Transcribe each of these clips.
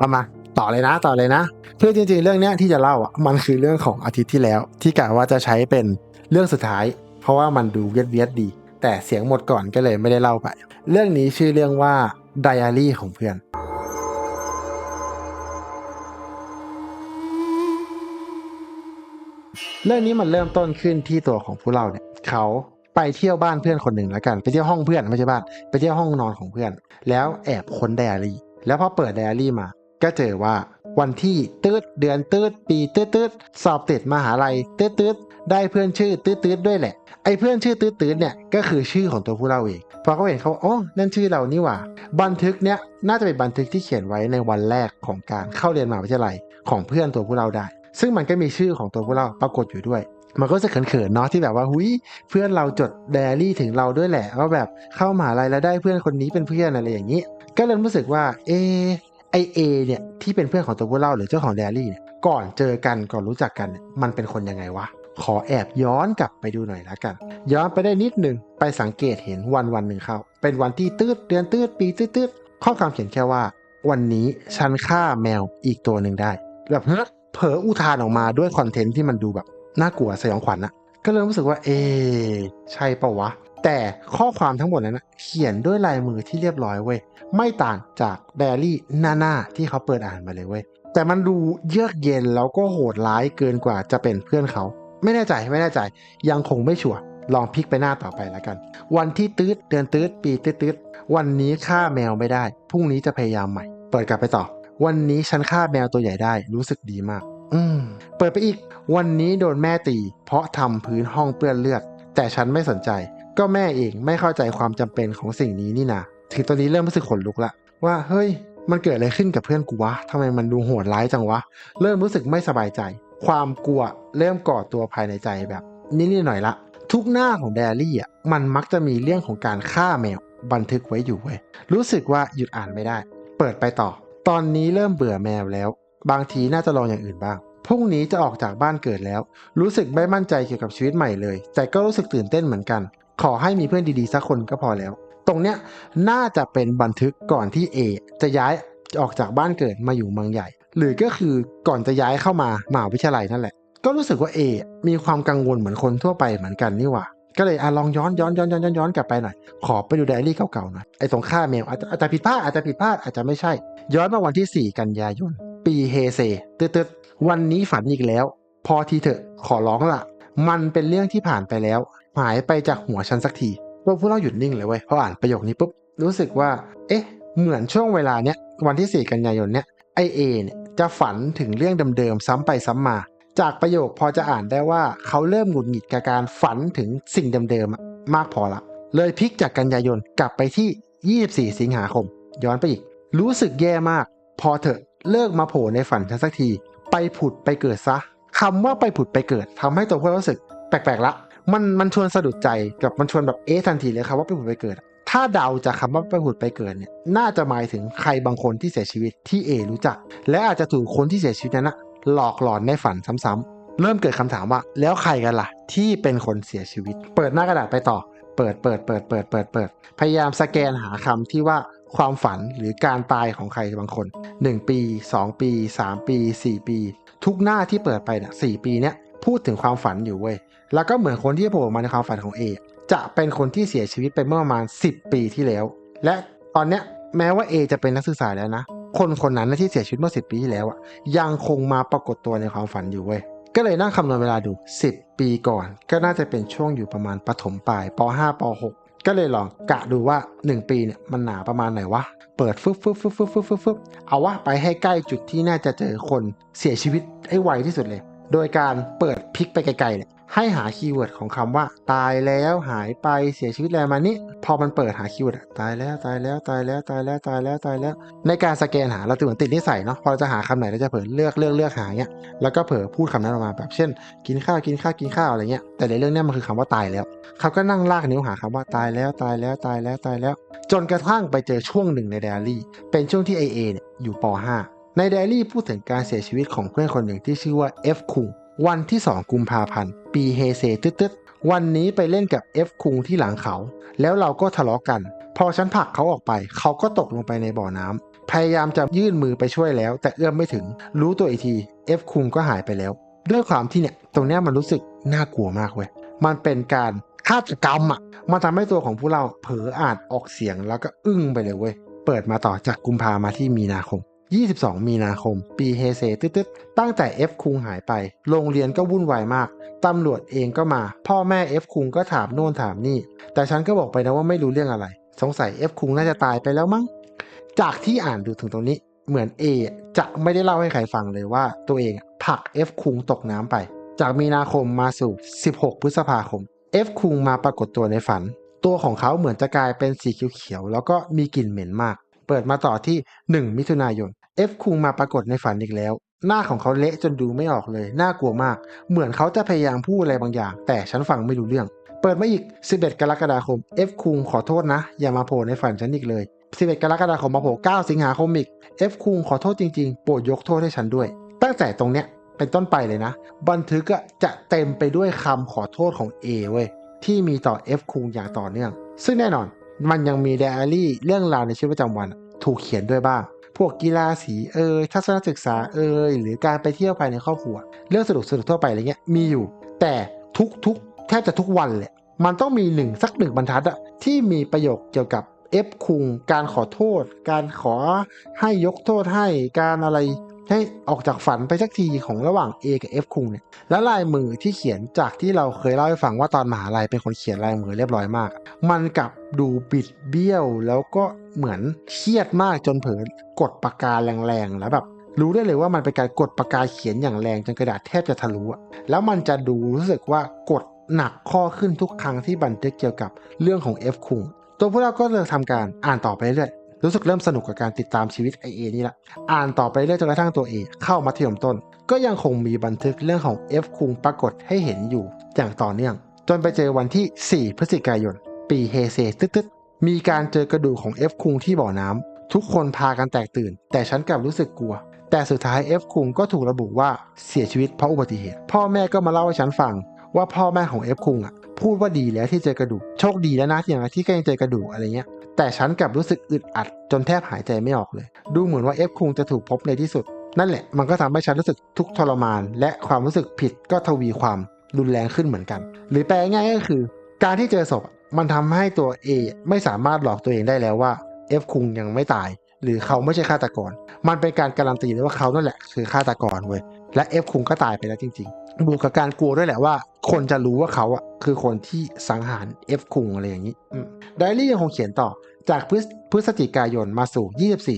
เอามาต่อเลยนะต่อเลยนะคือจริงๆ เรื่องเนี้ยที่จะเล่าอะมันคือเรื่องของอาทิตย์ที่แล้ว ที่กะว่าจะใช้เป็นเรื่องสุดท้าย เพราะว่ามันดูเวียดเวียดดี แต่เสียงหมดก่อนก็เลยไม่ได้เล่าไป เรื่องนี้ชื่อเรื่องว่าไดอารี่ของเพื่อนเรื่องนี้มันเริ่มต้นขึ้นที่ตัวของผู้เล่าเนี่ยเขาไปเที่ยวบ้านเพื่อนคนหนึ่งแล้วกัน ไปเที่ยวห้องเพื่อนไม่ใช่บ้าน ไปเที่ยวห้องนอนของเพื่อน แล้วแอบค้นไดอารี่ แล้วพอเปิดไดอารี่มา ก็เจอว่าวันที่ตืดเดือนตืดปีตืดตืดสอบติดมหาลัยตืดตืดได้เพื่อนชื่อตืดตืดด้วยแหละไอ้เพื่อนชื่อตืดตืดเนี่ยก็คือชื่อของตัวผู้เล่าเองพอเขาเห็นเขาอ๋อนั่นชื่อเรานี่หว่า บันทึกเนี้ยน่าจะเป็นบันทึกที่เขียนไว้ในวันแรกของการเข้าเรียนมหาวิทยาลัยของเพื่อนตัวผู้เล่าได้ ซึ่งมันก็มีชื่อของตัวผู้เล่าปรากฏอยู่ด้วยมันก็จะเขินๆเนาะที่แบบว่าหุยเพื่อนเราจดไดอารี่ถึงเราด้วยแหละว่าแบบเข้ามหาลัยแล้วได้เพื่อนคนนี้เป็นเพื่อนอะไรอย่างนี้ ก็เลยรู้สึกว่า เอ ไอเอเนี่ยที่เป็นเพื่อนของตัวผู้เล่าหรือเจ้าของไดอารี่เนี่ยก่อนเจอกันก่อนรู้จักกันมันเป็นคนยังไงวะ ขอแอบย้อนกลับไปดูหน่อยละกัน ย้อนไปได้นิดหนึ่งไปสังเกตเห็นวันวันหนึ่งเข้า เป็นวันที่ตืดเดือนตืดปีตืดตืดข้อความเขียนแค่ว่า วันนี้ฉันฆ่าแมวอีกตัวหนึ่งได้แบบเฮ้ยเผลออุทานออกมาด้วยคอนเทนต์ที่มันดูแบบน่ากลัวสยองขวัญอะก็เลยรู้สึกว่า เอ ใช่ปะวะ แต่ข้อความทั้งหมดนั้นนะเขียนด้วยลายมือที่เรียบร้อยเว้ยไม่ต่างจากไดอารี่หน้าๆที่เขาเปิดอ่านมาเลยเว้ยแต่มันดูเยือกเย็นแล้วก็โหดร้ายเกินกว่าจะเป็นเพื่อนเขา ไม่แน่ใจไม่แน่ใจ ยังคงไม่ชัวร์ลองพลิกไปหน้าต่อไปแล้วกัน วันที่ตืดเดือนตืดปีตืดตืดวันนี้ฆ่าแมวไม่ได้พรุ่งนี้จะพยายามใหม่ เปิดกลับไปต่อ วันนี้ฉันฆ่าแมวตัวใหญ่ได้รู้สึกดีมาก อืมเปิดไปอีก วันนี้โดนแม่ตี เพราะทำพื้นห้องเปื้อนเลือดแต่ฉันไม่สนใจ ก็แม่เองไม่เข้าใจความจำเป็นของสิ่งนี้นี่นาถึงตอนนี้เริ่มรู้สึกขนลุกละว่าเฮ้ยมันเกิดอะไรขึ้นกับเพื่อนกูวะทำไมมันดูโหดร้ายจังวะ เริ่มรู้สึกไม่สบายใจ ความกลัวเริ่มก่อตัวภายในใจแบบนิดๆหน่อยละ ทุกหน้าของไดรี่อะมันมักจะมีเรื่องของการฆ่าแมวบันทึกไว้อยู่เว้ยรู้สึกว่าหยุดอ่านไม่ได้ เปิดไปต่อ ตอนนี้เริ่มเบื่อแมวแล้ว บางทีน่าจะลองอย่างอื่นบ้างพรุ่งนี้จะออกจากบ้านเกิดแล้ว รู้สึกไม่มั่นใจเกี่ยวกับชีวิตใหม่เลย แต่ก็รู้สึกตื่นเต้นเหมือนกัน ขอให้มีเพื่อนดีๆสักคนก็พอแล้ว ตรงเนี้ยน่าจะเป็นบันทึกก่อนที่เอจะย้ายออกจากบ้านเกิดมาอยู่เมืองใหญ่ หรือก็คือก่อนจะย้ายเข้ามามหาวิทยาลัยนั่นแหละ ก็รู้สึกว่าเอมีความกังวลเหมือนคนทั่วไปเหมือนกันนี่หว่าก็เลยอะลองย้อนย้อนย้อนย้อนย้อนย้อนกลับไปหน่อย ขอไปดูไดอารี่เก่าๆหน่อย ไอ้ตรงฆ่าแมวอาจจะอาจจะผิดพลาดอาจจะผิดพลาดอาจจะไม่ใช่ ย้อนมาวันที่ 4 กันยายน ปีเฮเซตืดๆวันนี้ฝันอีกแล้ว พอทีเถอะขอร้องละมันเป็นเรื่องที่ผ่านไปแล้ว หายไปจากหัวฉันสักทีพวกพวกเราหยุดนิ่งเลยเว้ยพออ่านประโยคนี้ปุ๊บรู้สึกว่า เอ๊ะ เหมือนช่วงเวลาเนี้ยวันที่ 4 กันยายนเนี้ยไอเอเนี่ยจะฝันถึงเรื่องเดิมๆซ้ำไปซ้ำมา จากประโยคพอจะอ่านได้ว่าเขาเริ่มหงุดหงิดกับการฝันถึงสิ่งเดิมๆมากพอละ เลยพลิกจากกันยายนกลับไปที่ 24 สิงหาคม ย้อนไปอีก รู้สึกแย่มาก พอเถอะเลิกมาโผล่ในฝันฉันสักที ไปผุดไปเกิดซะคำว่าไปผุดไปเกิดทำให้ตัวพวกเรารู้สึก แปลกๆละ มันมันชวนสะดุดใจกับมันชวนแบบเอ๊ะทันทีเลยครับว่าไปผุดไปเกิด ถ้าเดาจากคำว่าไปผุดไปเกิดเนี่ยน่าจะหมายถึงใครบางคนที่เสียชีวิตที่เอรู้จัก และอาจจะถูกคนที่เสียชีวิตนั้นนะหลอกหลอนในฝันซ้ำๆเริ่มเกิดคำถามว่า แล้วใครกันล่ะ ที่เป็นคนเสียชีวิต เปิดหน้ากระดาษไปต่อ เปิดเปิดเปิดเปิดเปิดเปิดพยายามสแกนหาคำที่ว่าความฝันหรือการตายของใครบางคน 1 ปี 2 ปี 3 ปี 4 ปี ทุกหน้าที่เปิดไปเนี่ยสปีเนี้ย พูดถึงความฝันอยู่เว้ย แล้วก็เหมือนคนที่โผล่มาในความฝันของเอจะเป็นคนที่เสียชีวิตไปเมื่อประมาณ 10 ปีที่แล้ว และตอนเนี้ยแม้ว่าเอจะเป็นนักศึกษาแล้วนะ คนคนนั้นนะที่เสียชีวิตเมื่อ 10 ปีที่แล้วอะยังคงมาปรากฏตัวในความฝันอยู่เว้ย ก็เลยนั่งคำนวณเวลาดู 10 ปีก่อน ก็น่าจะเป็นช่วงอยู่ประมาณปฐมปลายป .5 ป .6 ก็เลยลองกะดูว่า 1 ปีเนี่ยมันหนาประมาณไหนวะ เปิดฟึบฟึบฟึบฟึบฟึบฟึบฟึบเอาวะไปให้ใกล้จุดที่น่าจะเจอคนเสียชีวิตให้ไวที่สุดเลย โดยการเปิดพลิกไปไกลๆเนี่ยให้หาคีย์เวิร์ดของคำว่า ตายแล้วหายไปเสียชีวิตอะไรมานี้พอมันเปิดหาคีย์เวิร์ดตายแล้วตายแล้วตายแล้วตายแล้วตายแล้วตายแล้ว ในการสแกนหาเราจะเหมือนติดนิสัยเนาะพอเราจะหาคำไหนเราจะเผลอเลือกเลือกเลือกหาเงี้ยแล้วก็เผลอพูดคำนั้นออกมาแบบเช่น กินข้าวกินข้าวกินข้าวอะไรเงี้ยแต่ในเรื่องเนี้ยมันคือคำว่าตายแล้วเขาก็นั่งลากนิ้วหาคำว่าตายแล้วตายแล้วตายแล้วตายแล้ว จนกระทั่งไปเจอช่วงหนึ่งในไดอารี่เป็นช่วงที่ AA เนี่ยอยู่ป .5 ในไดอารี่พูดถึงการเสียชีวิตของเพื่อนคนหนึ่งที่ชื่อว่า F คุงวันที่ 2 กุมภาพันธ์ ปีเฮเซตึ๊ดๆวันนี้ไปเล่นกับ F คุงที่หลังเขา แล้วเราก็ทะเลาะกัน พอฉันผลักเขาออกไป เขาก็ตกลงไปในบ่อน้ำพยายามจะยื่นมือไปช่วยแล้ว แต่เอื้อมไม่ถึง รู้ตัวอีกที F คุงก็หายไปแล้ว ด้วยความที่เนี่ยตรงเนี้ยมันรู้สึกน่ากลัวมากเว้ยมันเป็นการฆาตกรรมอะมันทำให้ตัวของผู้เราเผลออ่านออกเสียงแล้วก็อึ้งไปเลยเว้ยเปิดมาต่อจากกุมภามาที่มีนาคม 22 มีนาคม ปีเฮเซตึ๊ดๆ ตั้งแต่ F คุงหายไป โรงเรียนก็วุ่นวายมาก ตำรวจเองก็มา พ่อแม่ F คุงก็ถามโน่นถามนี่ แต่ฉันก็บอกไปนะว่าไม่รู้เรื่องอะไร สงสัย F คุงน่าจะตายไปแล้วมั้ง จากที่อ่านดูถึงตรงนี้ เหมือน A จะไม่ได้เล่าให้ใครฟังเลยว่า ตัวเองผลัก F คุงตกน้ำไป จากมีนาคมมาสู่ 16 พฤษภาคม F คุงมาปรากฏตัวในฝัน ตัวของเขาเหมือนจะกลายเป็นสีเขียวๆ แล้วก็มีกลิ่นเหม็นมาก เปิดมาต่อที่ 1 มิถุนายน F คุงมาปรากฏในฝันอีกแล้ว หน้าของเขาเละจนดูไม่ออกเลย น่ากลัวมาก เหมือนเขาจะพยายามพูดอะไรบางอย่าง แต่ฉันฟังไม่รู้เรื่อง เปิดมาอีก 11 กรกฎาคม F คุงขอโทษนะ อย่ามาโผล่ในฝันฉันอีกเลย 11 กรกฎาคมมาโผล่9สิงหาคมอีก F คุงขอโทษจริงๆ โปรดยกโทษให้ฉันด้วย ตั้งแต่ตรงเนี้ยเป็นต้นไปเลยนะ บันทึกจะเต็มไปด้วยคำขอโทษของ A เว้ยที่มีต่อ F คุงอย่างต่อเนื่อง ซึ่งแน่นอน มันยังมีไดอารี่เรื่องราวในชีวิตประจำวัน ถูกเขียนด้วยบ้าง วกกีฬาสีเอ่ยทัศนศึกษาเอ่ยหรือการไปเที่ยวภายในครอบครัว เรื่องสนุกสนุกทั่วไปอะไรเงี้ยมีอยู่ แต่ทุกๆแทบจะทุกวันเลยมันต้องมีหนึ่งสักหนึ่งบรรทัดอะที่มีประโยคเกี่ยวกับเอฟคุงการขอโทษ การขอให้ยกโทษให้การอะไร ให้ออกจากฝันไปสักทีของระหว่าง A กับ F คุงเนี่ยและลายมือที่เขียนจากที่เราเคยเล่าให้ฟังว่าตอนมหาลัยเป็นคนเขียนลายมือเรียบร้อยมาก มันกลับดูบิดเบี้ยวแล้วก็เหมือนเครียดมากจนเผลอกดปากกาแรงๆแล้วแบบรู้ได้เลยว่ามันเป็นการกดปากกาเขียนอย่างแรงจนกระดาษแทบจะทะลุแล้วมันจะดูรู้สึกว่ากดหนักข้อขึ้นทุกครั้งที่บันทึกเกี่ยวกับเรื่องของ F คุงตัวพวกเราก็เลยทำการอ่านต่อไปเรื่อย รู้สึกเริ่มสนุกกับการติดตามชีวิตไอเอนี่ละ อ่านต่อไปเรื่อยจนกระทั่งตัวเอเข้ามัธยมต้น ก็ยังคงมีบันทึกเรื่องของ F คุงปรากฏให้เห็นอยู่อย่างต่อเนื่อง จนไปเจอวันที่ 4 พฤศจิกายน ปีเฮเซตึ๊ดๆ มีการเจอกระดูกของ F คุงที่บ่อน้ำทุกคนพากันแตกตื่น แต่ฉันกลับรู้สึกกลัว แต่สุดท้าย F คุงก็ถูกระบุว่าเสียชีวิตเพราะอุบัติเหตุ พ่อแม่ก็มาเล่าให้ฉันฟังว่าพ่อแม่ของ F คุงอะพูดว่าดีแล้วที่เจอกระดูก โชคดีแล้วนะที่อย่างไรที่ก็ยังเจอกระดูกอะไรเงี้ย แต่ฉันกลับรู้สึกอึดอัดจนแทบหายใจไม่ออกเลย ดูเหมือนว่า F คุงจะถูกพบในที่สุด นั่นแหละมันก็ทำให้ฉันรู้สึกทุกข์ทรมาน และความรู้สึกผิดก็ทวีความรุนแรงขึ้นเหมือนกัน หรือแปลง่ายก็คือ การที่เจอศพมันทำให้ตัว A ไม่สามารถหลอกตัวเองได้แล้วว่า F คุงยังไม่ตาย หรือเขาไม่ใช่ฆาตกร มันเป็นการการันตีเลยว่าเขานั่นแหละคือฆาตกรเว้ยและ F คุงก็ตายไปแล้วจริงๆบวกกับการกลัวด้วยแหละว่า คนจะรู้ว่าเขาอะคือคนที่สังหาร F คุงอะไรอย่างนี้ ไดอารี่ยังคงเขียนต่อ จากพฤศพฤศจิกายนมาสู่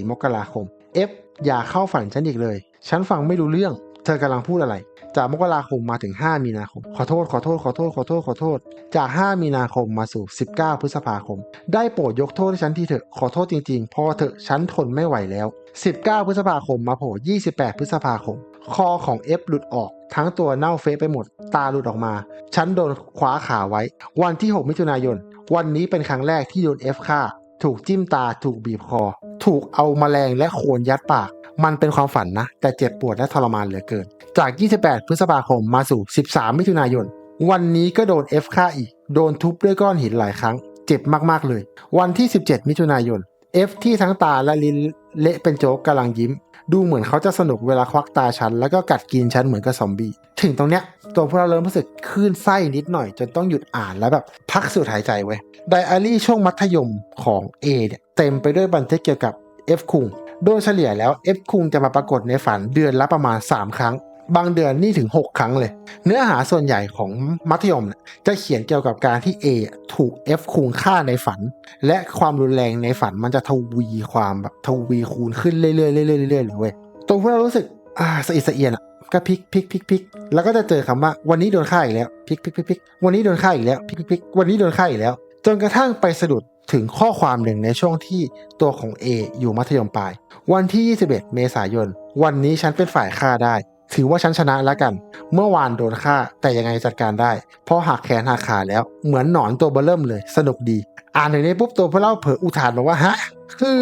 24 มกราคม F อย่าเข้าฝันฉันอีกเลย ฉันฟังไม่รู้เรื่อง เธอกำลังพูดอะไร จากมกราคมมาถึง 5 มีนาคม ขอโทษ ขอโทษ ขอโทษ ขอโทษ ขอโทษ จาก 5 มีนาคมมาสู่ 19 พฤษภาคม ได้โปรดยกโทษให้ฉันทีเถอะ ขอโทษจริงๆ พอเถอะฉันทนไม่ไหวแล้ว 19 พฤษภาคมมาโผล่28 พฤษภาคม คอของ F หลุดออก ทั้งตัวเน่าเฟะไปหมด ตาหลุดออกมา ฉันโดนคว้าขาไว้ วันที่ 6 มิถุนายน วันนี้เป็นครั้งแรกที่โดน F ฆ่า ถูกจิ้มตา ถูกบีบคอ ถูกเอาแมลงและโคนยัดปาก มันเป็นความฝันนะ แต่เจ็บปวดและทรมานเหลือเกิน จาก 28 พฤษภาคมมาสู่ 13 มิถุนายน วันนี้ก็โดน F ฆ่าอีก โดนทุบด้วยก้อนหินหลายครั้ง เจ็บมากๆเลย วันที่ 17 มิถุนายน F ที่ทั้งตาและลิ้นเละเป็นโจ๊กกำลังยิ้ม ดูเหมือนเขาจะสนุกเวลาควักตาฉัน แล้วก็กัดกินฉันเหมือนกับซอมบี้ถึงตรงเนี้ยตัวพวกเราเริ่มรู้สึกคลื่นไส้นิดหน่อย จนต้องหยุดอ่านแล้วแบบพักสูดหายใจไว้ไดอารี่ช่วงมัธยมของ A เนี่ยเต็มไปด้วยบันทึกเกี่ยวกับ F คุงโดยเฉลี่ยแล้ว F คุงจะมาปรากฏในฝันเดือนละประมาณ 3 ครั้ง บางเดือนนี่ถึง 6 ครั้งเลย เนื้อหาส่วนใหญ่ของมัธยมจะเขียนเกี่ยวกับการที่ A ถูก F คุงฆ่าในฝัน และความรุนแรงในฝันมันจะทวีความแบบทวีคูณขึ้นเรื่อยๆเรื่อยๆเรื่อยๆเลยเว้ยตัวพวกเรารู้สึกอ่าสะอิดสะเอียนอะก็พลิกพลิกพลิกพลิกแล้วก็จะเจอคำว่าวันนี้โดนฆ่าอีกแล้วพลิกพลิกพลิกพลิกวันนี้โดนฆ่าอีกแล้วพลิกพลิกพลิกวันนี้โดนฆ่าอีกแล้ว จนกระทั่งไปสะดุดถึงข้อความหนึ่งในช่วงที่ตัวของ A อยู่มัธยมปลาย วันที่ 21 เมษายน วันนี้ฉันเป็นฝ่ายฆ่าได้ ถือว่าฉันชนะแล้วกัน เมื่อวานโดนฆ่าแต่ยังไงจัดการได้เพราะหักแขนหักขาแล้ว เหมือนหนอนตัวเบลเริ่มเลย สนุกดี อ่านถึงนี้ปุ๊บตัวพวกเราเผลออุทานบอกว่าฮะ คือ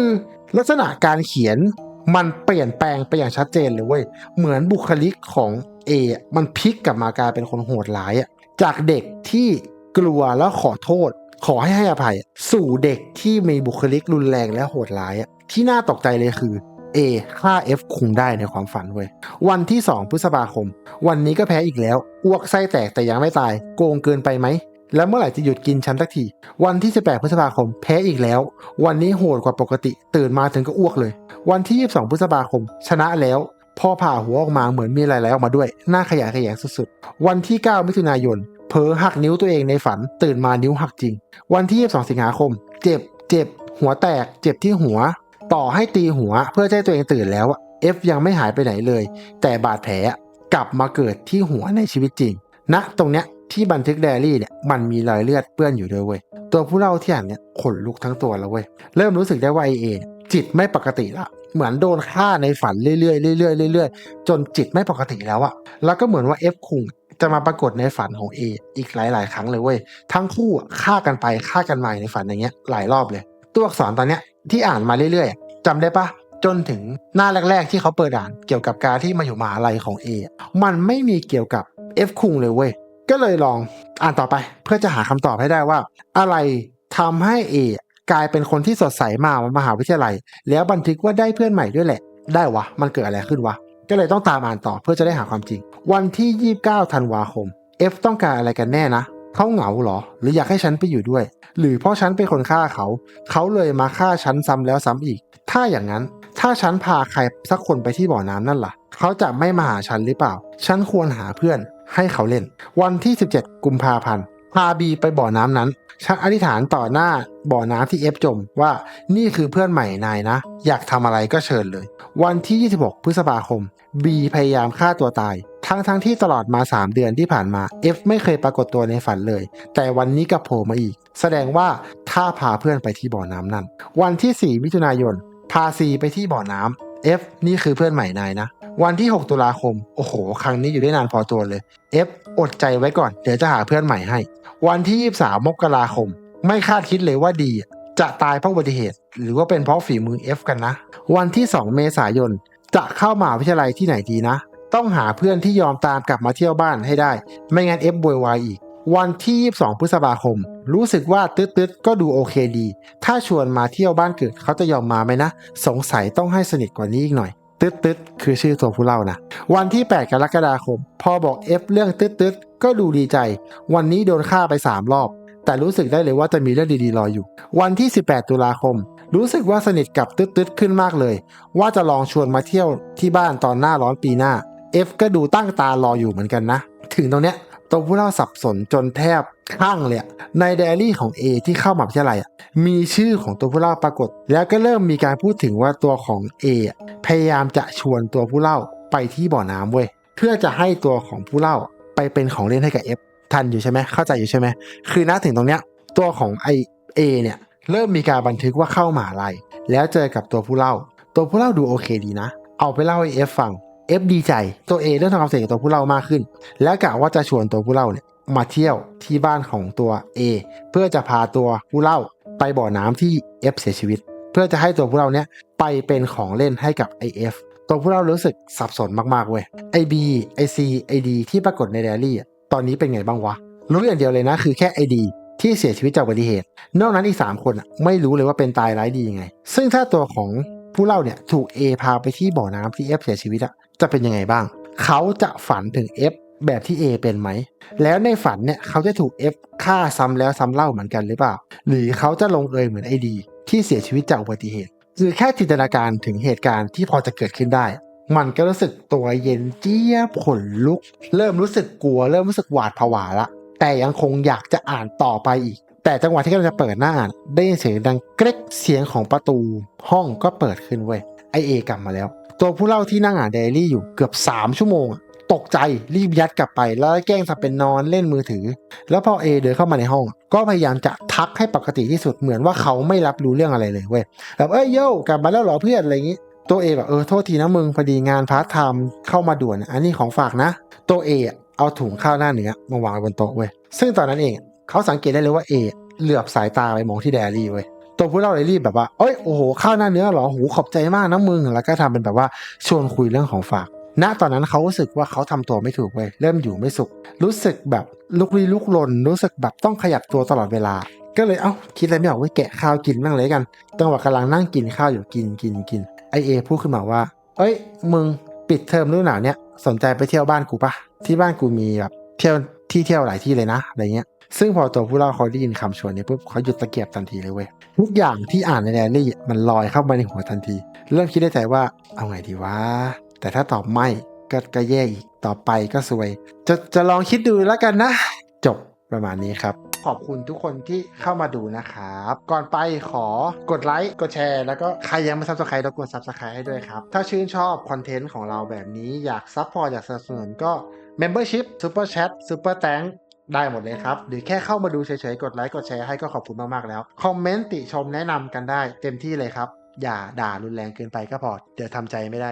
ลักษณะการเขียนมันเปลี่ยนแปลงไปอย่างชัดเจนเลยเว้ย เหมือนบุคลิกของ A อะมันพลิกกลับมากลายเป็นคนโหดร้ายอะจากเด็กที่กลัวแล้วขอโทษ ขอให้ให้อภัย สู่เด็กที่มีบุคลิกรุนแรงและโหดร้ายอะที่น่าตกใจเลยคือ A ฆ่า F คุงได้ในความฝันเว้ย วันที่ 2 พฤษภาคม วันนี้ก็แพ้อีกแล้ว อ้วกไส้แตกแต่ยังไม่ตาย โกงเกินไปไหม แล้วเมื่อไหร่จะหยุดกินฉันสักที วันที่ 18 พฤษภาคม แพ้อีกแล้ว วันนี้โหดกว่าปกติ ตื่นมาถึงก็อ้วกเลย วันที่ 22 พฤษภาคม ชนะแล้วพอผ่าหัวออกมาเหมือนมีอะไรไหลออกมาด้วย หน้าขยะแขยงสุดๆ วันที่ 9 มิถุนายน เผลอหักนิ้วตัวเองในฝัน ตื่นมานิ้วหักจริง วันที่ 22 สิงหาคม เจ็บ เจ็บ หัวแตก เจ็บที่หัว ต่อให้ตีหัวเพื่อให้ตัวเองตื่นแล้วอะ F ยังไม่หายไปไหนเลย แต่บาดแผลกลับมาเกิดที่หัวในชีวิตจริงณตรงเนี้ยที่บันทึกไดอารี่เนี่ยมันมีรอยเลือดเปื้อนอยู่ด้วยเว้ยตัวผู้เล่าที่อ่านเนี่ยขนลุกทั้งตัวแล้วเว้ยเริ่มรู้สึกได้ว่าไอเอจิตไม่ปกติละเหมือนโดนฆ่าในฝันเรื่อยๆเรื่อยๆเรื่อยๆ จนจิตไม่ปกติแล้วอะแล้วก็เหมือนว่า F คุงจะมาปรากฏในฝันของ A อีกหลาย ๆ ครั้งเลยเว้ยทั้งคู่ฆ่ากันไปฆ่ากันมาในฝันอย่างเงี้ยหลายรอบเลย ตัวอักษรตอนเนี้ยที่อ่านมาเรื่อยๆ จำได้ปะจนถึงหน้าแรก ๆ ที่เขาเปิดอ่าน เกี่ยวกับการที่มาอยู่มหาลัยของ A อมันไม่มีเกี่ยวกับ F คุงเลยเว้ย ก็เลยลองอ่านต่อไป เพื่อจะหาคำตอบให้ได้ว่า อะไรทำให้ A กลายเป็นคนที่สดใสมามหาวิทยาลัย แล้วบันทึกว่าได้เพื่อนใหม่ด้วยแหละ ได้วะ มันเกิดอะไรขึ้นวะ ก็เลยต้องตามอ่านต่อเพื่อจะได้หาความจริง วันที่ 29 ธันวาคม F ต้องการอะไรกันแน่นะ เขาเหงาเหรอ หรืออยากให้ฉันไปอยู่ด้วย หรือเพราะฉันเป็นคนฆ่าเขา เขาเลยมาฆ่าฉันซ้ำแล้วซ้ำอีก ถ้าอย่างนั้น ถ้าฉันพาใครสักคนไปที่บ่อน้ำนั่นล่ะ เขาจะไม่มาหาฉันหรือเปล่า ฉันควรหาเพื่อนให้เขาเล่น วันที่ 17 กุมภาพันธ์ พาบีไปบ่อน้ำนั้นฉันอธิษฐานต่อหน้าบ่อน้ำที่เอฟจมว่านี่คือเพื่อนใหม่นายนะ อยากทำอะไรก็เชิญเลย วันที่ 26 พฤษภาคมบีพยายามฆ่าตัวตาย ทั้งทั้งที่ตลอดมา 3 เดือนที่ผ่านมา F ไม่เคยปรากฏตัวในฝันเลย แต่วันนี้กลับโผล่มาอีก แสดงว่าถ้าพาเพื่อนไปที่บ่อน้ำนั่นวันที่ 4 มิถุนายน พาซีไปที่บ่อน้ำ F นี่คือเพื่อนใหม่นายนะ วันที่ 6 ตุลาคม โอ้โห ครั้งนี้อยู่ได้นานพอตัวเลย F อดใจไว้ก่อน เดี๋ยวจะหาเพื่อนใหม่ให้ วันที่ 23 มกราคม ไม่คาดคิดเลยว่าดี จะตายเพราะอุบัติเหตุ หรือว่าเป็นเพราะฝีมือ F กันนะ วันที่ 2 เมษายน จะเข้ามหาวิทยาลัยที่ไหนดีนะ ต้องหาเพื่อนที่ยอมตามกลับมาเที่ยวบ้านให้ได้ ไม่งั้น F บวยวายอีก วันที่ 22 พฤษภาคม รู้สึกว่าตึ๊ดๆก็ดูโอเคดี ถ้าชวนมาเที่ยวบ้านเกิดเขาจะยอมมาไหมนะ สงสัยต้องให้สนิทกว่านี้อีกหน่อยตึ๊ดๆคือชื่อตัวผู้เล่านะ วันที่ 8 กรกฎาคม พอบอก F เรื่องตึ๊ดๆก็ดูดีใจ วันนี้โดนฆ่าไป 3 รอบ แต่รู้สึกได้เลยว่าจะมีเรื่องดีๆรออยู่ วันที่ 18 ตุลาคม รู้สึกว่าสนิทกับตึ๊ดๆขึ้นมากเลย ว่าจะลองชวนมาเที่ยวที่บ้านตอนหน้าร้อนปีหน้า F ก็ดูตั้งตารออยู่เหมือนกันนะ ถึงตรงเนี้ย ตัวผู้เล่าสับสนจนแทบคลั่งเลยในไดอารี่ของ A ที่เข้ามหาวิทยาลัยอะมีชื่อของตัวผู้เล่าปรากฏ แล้วก็เริ่มมีการพูดถึงว่าตัวของ A อพยายามจะชวนตัวผู้เล่าไปที่บ่อน้ำเว้ยเพื่อจะให้ตัวของผู้เล่าไปเป็นของเล่นให้กับ F ทันอยู่ใช่ไหมเข้าใจอยู่ใช่ไหมคือณถึงตรงเนี้ยตัวของไอเอเนี่ยเริ่มมีการบันทึกว่าเข้าหมาลัยแล้วเจอกับตัวผู้เล่า ตัวผู้เล่าดูโอเคดีนะ เอาไปเล่าให้ F ฟัง F ดีใจตัว A เริ่มทำความสนิทกับตัวผู้เล่ามากขึ้น แล้วกะว่าจะชวนตัวผู้เล่าเนี่ยมาเที่ยวที่บ้านของตัว A เพื่อจะพาตัวผู้เล่าไปบ่อน้ำที่ F เสียชีวิต เพื่อจะให้ตัวผู้เล่าเนี่ยไปเป็นของเล่นให้กับ IF ตัวผู้เล่ารู้สึกสับสนมากๆเว้ยไอ B ไอ C ไอ D ที่ปรากฏในไดรี่ตอนนี้เป็นไงบ้างวะ รู้อย่างเดียวเลยนะคือแค่ไอ D ที่เสียชีวิตจากอุบัติเหตุ นอกนั้นอีก 3 คนไม่รู้เลยว่าเป็นตายร้ายดียังไง ซึ่งถ้าตัวของผู้เล่าเนี่ยถูก A พาไปที่บ่อน้ำที่ F เสียชีวิตอะ จะเป็นยังไงบ้าง เขาจะฝันถึง F แบบที่ A เป็นไหม แล้วในฝันเนี่ยเขาจะถูก F ฆ่าซ้ำแล้วซ้ำเล่าเหมือนกันหรือเปล่า หรือเขาจะลงเอยเหมือนไอดี ที่เสียชีวิตจากอุบัติเหตุ คือแค่จินตนาการถึงเหตุการณ์ที่พอจะเกิดขึ้นได้ มันก็รู้สึกตัวเย็นเจี๊ยบขนลุก เริ่มรู้สึกกลัว เริ่มรู้สึกหวาดผวาละ แต่ยังคงอยากจะอ่านต่อไปอีก แต่จังหวะที่กำลังจะเปิดหน้าอ่านได้ยินเสียงดังเกรกเสียงของประตู ห้องก็เปิดขึ้นเว้ยไอเอกลับมาแล้ว ตัวผู้เล่าที่นั่งอ่านไดอารี่อยู่เกือบ3ชั่วโมงอะตกใจรีบยัดกลับไป แล้วแกล้งทำเป็นนอนเล่นมือถือ แล้วพอเอเดินเข้ามาในห้อง ก็พยายามจะทักให้ปกติที่สุดเหมือนว่าเขาไม่รับรู้เรื่องอะไรเลยเว้ยแบบเอ้ยโย่กลับมาแล้วหรอเพื่อนอะไรอย่างงี้ตัวเอแบบเออโทษทีนะมึงพอดีงานพาร์ทไทม์เข้ามาด่วนอันนี้ของฝากนะ ตัวเอเอาถุงข้าวหน้าเนื้อมาวางบนโต๊ะเว้ยซึ่งตอนนั้นเองเขาสังเกตได้เลยว่าเอเหลือบสายตาไปมองที่ไดอารี่เว้ย ตัวผู้เล่าเลยรีบแบบว่าเอ้ยโอ้โหข้าวหน้าเนื้อหรอหูขอบใจมากนะมึงแล้วก็ทำเป็นแบบว่าชวนคุยเรื่องของฝาก ณตอนนั้นเขารู้สึกว่าเขาทำตัวไม่ถูกเว้ยเริ่มอยู่ไม่สุข รู้สึกแบบลุกลี้ลุกลน รู้สึกแบบต้องขยับตัวตลอดเวลา ก็เลยเอ้าคิดอะไรไม่ออกเว้ยแกะข้าวกินบ้างเลยกันจังหวะกำลังนั่งกินข้าวอยู่กินกินกินไอเอพูดขึ้นมาว่า เอ้ย มึงปิดเทอมฤดูหนาวเนี่ยสนใจไปเที่ยวบ้านกูปะที่บ้านกูมีแบบเที่ยวที่เที่ยวหลายที่เลยนะอะไรเงี้ย ซึ่งพอตัวผู้เล่าเขาได้ยินคำชวนนี้ปุ๊บเขาหยุดตะเกียบทันทีเลยเว้ยทุกอย่างที่อ่านในแดนนี่มันลอยเข้ามาในหัวทันที เริ่มคิดในใจว่าเอาไงดีวะแต่ถ้าตอบไม่ก็ก็แย่อีกต่อไปก็ซวย จะจะลองคิดดูแล้วกันนะ จบประมาณนี้ครับ ขอบคุณทุกคนที่เข้ามาดูนะครับ ก่อนไปขอกดไลค์กดแชร์ แล้วก็ใครยังไม่ซับสไครต์รบกวนซับสไครต์ให้ด้วยครับ ถ้าชื่นชอบคอนเทนต์ของเราแบบนี้อยากซัพพอร์ตอยากสนับสนุนก็ Membership Super Chat Super Thank ได้หมดเลยครับ หรือแค่เข้ามาดูเฉยๆ กดไลค์กดแชร์ให้ก็ขอบคุณมากๆแล้ว คอมเมนต์ติชมแนะนำกันได้เต็มที่เลยครับ อย่าด่ารุนแรงเกินไปก็พอ เดี๋ยวทำใจไม่ได้